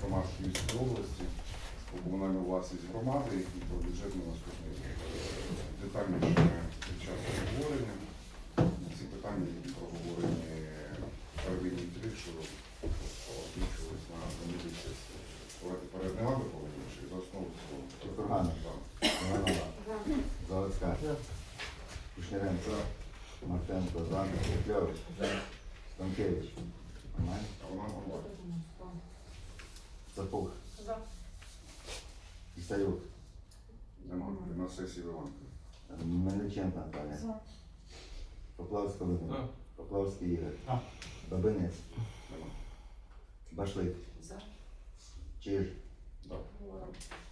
громад Київської області у комунальну власність громади і про бюджет на наступний рік. Детальніше під час обговорення. Ці питання, які проговорені в первинній трі, що озвучувались на комісії. Давайте перейдемо до повинніше і за основу. Іванова, Заводська, Кушніренко, Мартенко, Зан, Петльович, Станкевич, Нормально? Сапух, За. Ісаюк, Нема. На сесії Іванка. Мельниченко Наталія, За. Поплавська Володимир, За. Поплавський Ігор, За. Бабинець, Нема. Башлик, За. Чиж, Так.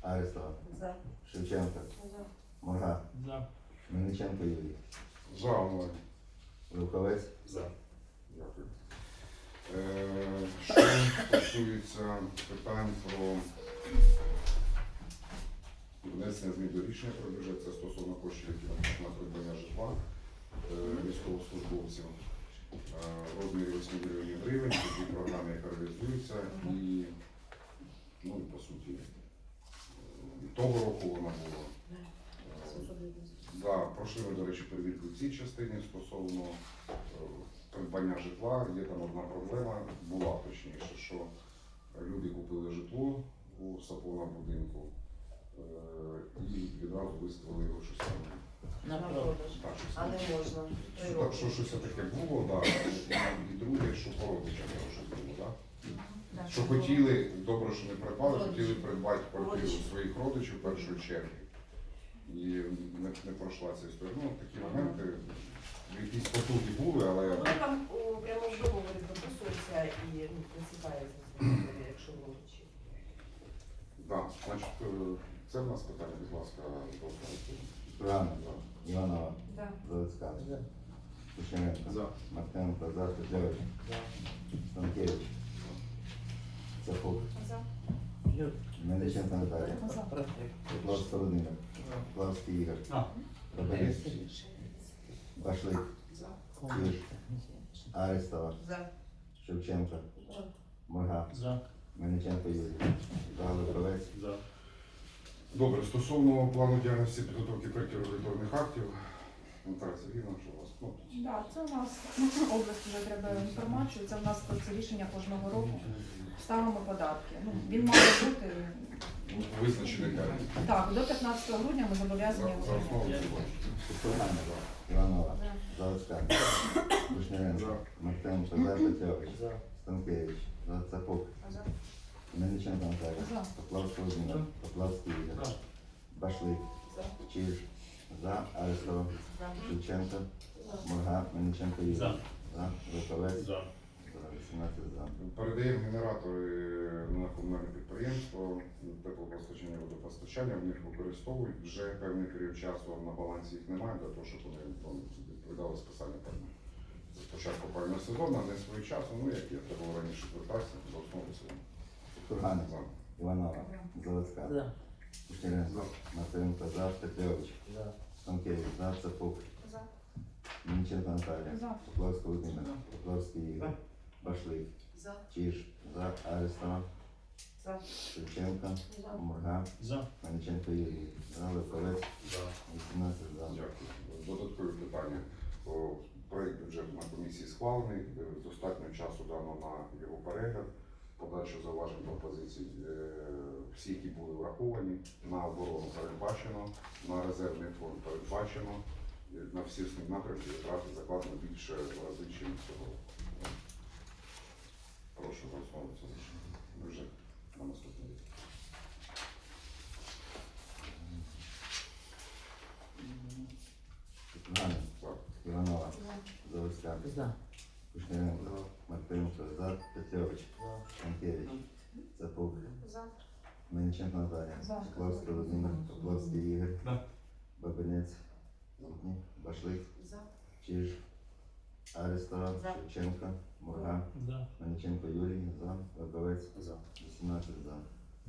Арестова, За. Шевченко, За. Морга, За. Мельниченко Юрій, За онлайн. Руховець, За. Дякую. Е, Що стосується питань про внесення змін до рішення про бюджет, це стосовно коштів, які на придбання житла е, військовослужбовців е, в розмірі 8 мільйонів гривень, такі програми, яка реалізується, і ну, по суті, і того року вона була. Да, пройшли ми, до речі, перевірку в цій частині стосовно придбання житла. Є там одна проблема, була точніше, що люди купили житло у сапона будинку е, і відразу виставили його щось там. На продаж. А не можна. Що, так, що щось таке було, да. і друге, що по родичам його щось було, да? що хотіли, добре, що не придбали, хотіли придбати квартиру своїх родичів в першої черги. І не, не пройшла ця історія. Ну, такі моменти, якісь потуги були, але Ну там у прямому договорі прописується і ну, присипається, якщо вручі. да, значить, е, це в нас питання, будь ласка, основного. Іванова, Да. Заводська, Кушніренко, За. Мартенко, За, Петльович, За. Станкевич, Сапух, За. Мельниченко Наталія, За. Поплавська Володимир, Поплавський Ігор, За. Башлик, За. Арестова, За. Шевченко, За. Морга, За. Мельниченко Юрій, Галиковець, За. Добре, стосовно плану діяльності підготовки проєктів регуляторних актів, Наталя Сергійовна, що у вас? Ну, Да, це у нас область вже треба інформацію. Це у нас це рішення кожного року. Ставимо податки. Ну він має бути визначений термін. так. До 15 грудня ми зобов'язані за його. основу Іванова, Заводська, Мартенко, За, Станкевич, За, Сапух, За. Мельниченко Наталія, За. Поплавська Володимир, Поплавський Ігор, Башлик, Чиж, За, Арестова, За. Шевченко, За. Морга, Мельниченко Юрій, За. За, Руховець, За. За, 18 за. Передаємо генератори на комунальне підприємство, теплопостачання, водопостачання, в них використовують вже певний період часу на балансі їх немає для того, щоб вони ну, відповідали списання. Це спочатку пального сезону, а не своєчасно, ну як я треба раніше звертався, до основи цілому. Турган, За. Іванова, Заводська, За. Кушніренко, Мартиненко, За, Петльович, За. Станкевич, За, Цапук, За. Мельниченко Наталія, За. Поплавська Володимир, Поплавський Ігор, Башлик, За. Чиж, За, Арестова, За. Шевченко, За. Морга, За. Мельниченко Юрій, За, Левковець, За. 18 за. Дякую. Додаткові питання. О, Проект бюджету на комісії схвалений. Е, Достатньо часу дано на його перегляд. Подачу зауважень пропозицій, е, всі, які були враховані, на оборону передбачено, на резервний фонд передбачено. На всі основні напрямки витрати закладено більше в рази, ніж цього. року. Прошу голосувати за бюджет на наступний рік. Так. Іванова, За. Заводська, За. Кушніренко, Мартиненко, За, Петльович, Станкевич, Цапук, За. Мельниченко Наталія. Поплавська Володимир, Поплавський Ігор. Бабинець, Ні, Башлик, За. Чиж, Арестова, Шевченко, Морга, За. Мельниченко Юрій, За, Левковець, За. 18 за.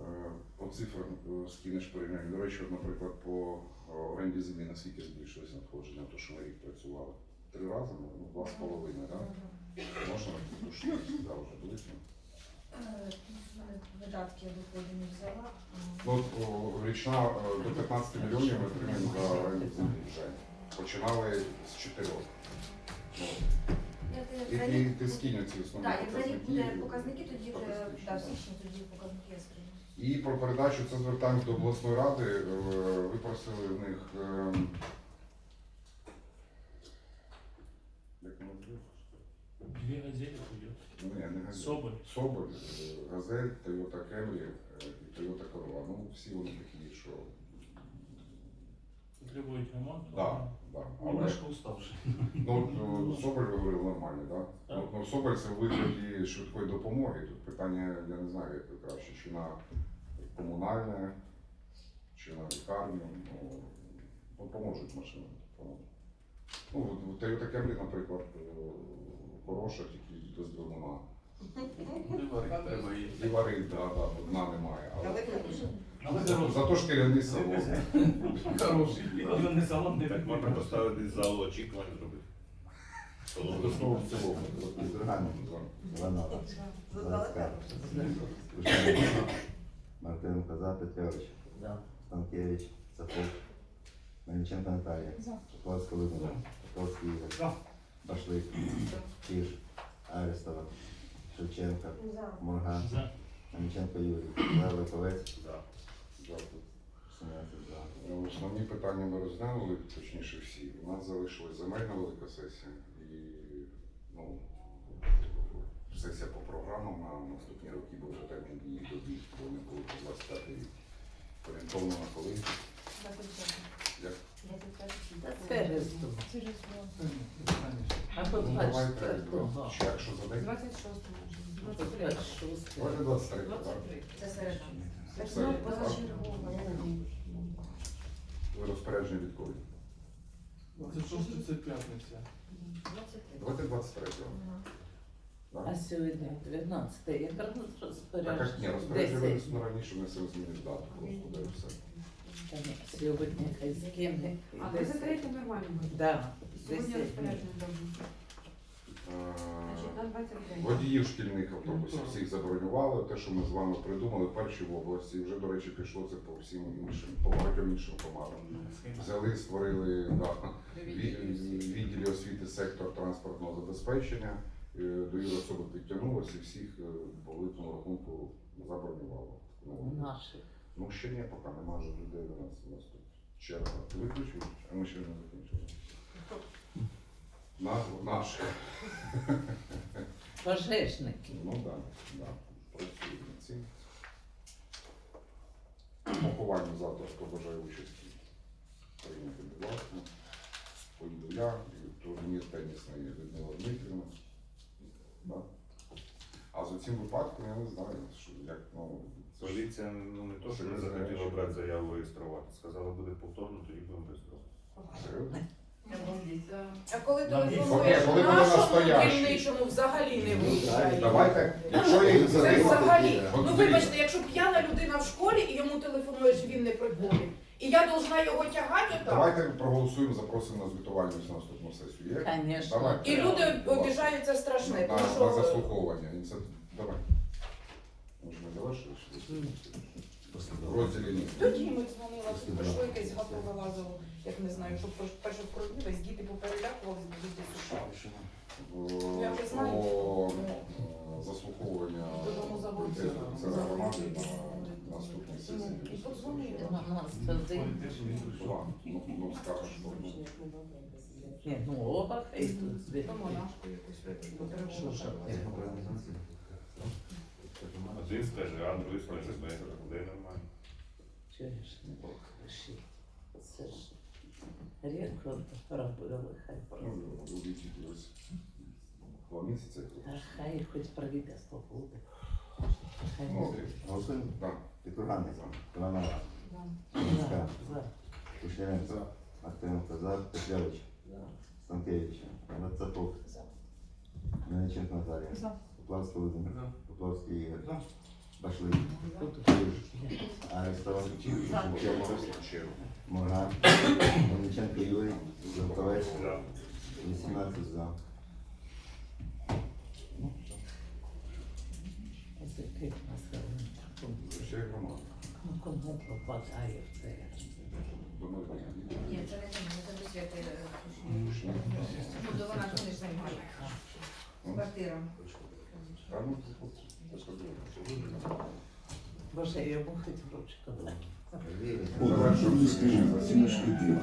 Е, По цифрам е, скинеш порівняння. До речі, от, наприклад, по е, оренді землі наскільки збільшилось надходження, то що ми рік працювали? Три рази, ну, два з половиною, так? Можна тушити, да, вже буде. Е, Видатки я виходу не взяла. Ну, о, річна е, до 15 мільйонів ми отримаємо за оренду землі вже. Починали з 4. Ну, Я і за ти, рік- ти скинь ці основні Так, як за рік буде показники. показники, тоді статистичні, да, в січні тоді показники я скину. І про передачу це звертаємось до обласної ради. Е, Випросили в них. е, Ні, не газель. Соболь. Соболь, е, Газель, Toyota Camry е, і Toyota Corolla. Ну, всі вони такі, що. Требует ремонт. Да, да. Але Немножко уставший. ну, ну, Соболь ви говорили нормально, да? Так. Ну, ну, Соболь це в вигляді швидкої допомоги. Тут питання, я не знаю, як краще, чи на комунальне, чи на лікарню. Ну, ну, поможуть машини. поможуть. Ну, от Toyota Camry, наприклад, е, хороша, тільки без двигуна. Треба. І варить, да, да, дна немає. Але хороший. Зато шкіряний салон. Хороший. Не салон не Так можна поставити залу очікувань зробити. Основу в цілому. Підругани. Іванова. Задалека. Мартиненко за. Петрович. Станкевич. Цапов. Мельниченко Наталія. За. Поплавська Людмила. Ігор. За. Башлик. Кіш. Арестова. Шевченка. За. Морган. Юрій. За. Дякую. 17 за. Е, Основні питання ми розглянули, точніше всі. У нас залишилась земельна велика сесія і ну, сесія по програмам на наступні роки, бо вже термін дії добіг, бо не було по 25 рік. Орієнтовно на коли? Як? Через то. Через А то Ну, давайте, 24-го. чи якщо за день? 26 По 26 Давайте 23, так? 23. Це середа. Так, все, ну, так? позачергово. Ви розпорядження від коли? Це шостий, це п'ятниця. 23. Давайте 23. А Так? сьогодні 12 якраз Так, як ні, розпорядження. розпорядження 10. винесено раніше, внесемо зміни в дату, просто да і все. Та ні, Сьогодні хай скине. А 23 нормально буде. Да, Сьогодні 10 розпорядження. Водіїв шкільних автобусів всіх забронювали. Те, що ми з вами придумали, перші в області. Вже, до речі, пішло це по всім іншим, по багатьом іншим командам. Взяли, створили да, відділі освіти сектор транспортного забезпечення. Е, До її особи підтягнулося і всіх е, по великому рахунку забронювало. Ну, Наші. Ну, ще ні, поки нема вже людей у нас. У нас тут черга. Ти виключив? А ми ще не закінчили. На, наші. Пожежники. Ну так, да, да. працюють над цим. Поховання завтра, хто бажає участі. Прийняти, будь ласка. Поїду я, і турнір тенісний Людмила Дмитрівна. Да. А за цим випадком я не знаю, що як, ну, це ж Поліція ну, не то, що не захотіла брати заяву реєструвати. Сказала, буде повторно, тоді будемо реєструвати. серйозно. А коли телефонуєш Коли нашому дільничому взагалі не виїжджає. Давайте, якщо їх Це взагалі. Ну вибачте, якщо п'яна людина в школі і йому телефонуєш, він не приходить. І я должна його тягати отак. Давайте проголосуємо, запросимо на звітувальність на наступну сесію. Є? Конечно. Давайте. І люди обіжаються страшне, на, тому на що заслуховування. І це- Давай. Може? В розділі ні. тоді ми дзвонила, тут прийшло якесь гато вилазило, як не знаю, щоб перше весь діти поперелякувалися, бо діти сушали. Я вже знаю. Про заслуховування Додому заводиться. це громади на наступній І сесії. нас. Два. Ну, ну, скажеш, що ну, Ні, ну оба хай тут звідти. Тому якусь? Один скаже А, другий скаже. Буде нормально. Чуєш, не Бог лишив. Це ж рідко робили, хай ну, ось два місяці. Хай хоч буде. Хай Ну. Голосуємо. Так. Іванова. За, Заскар. за, Кушніренко. Мартиненко за. Петрович. за. Станкевич. Цапов. Мельниченко Наталія. Людмила. За. Поплавський Ігор. За. Пошли. Тут Арестован. За. Шевченко. Морган. Мельниченко Юрій. Золотовець. 18 за. нас. Ще громада. Ну, кому попадає в це. Ні, це не тому, це до святи. Ну, до не займає. Квартира. Скажу. Боже, я йому хоч в ручку дала. Завершуємо сьогоднішнє засідання. Дякую.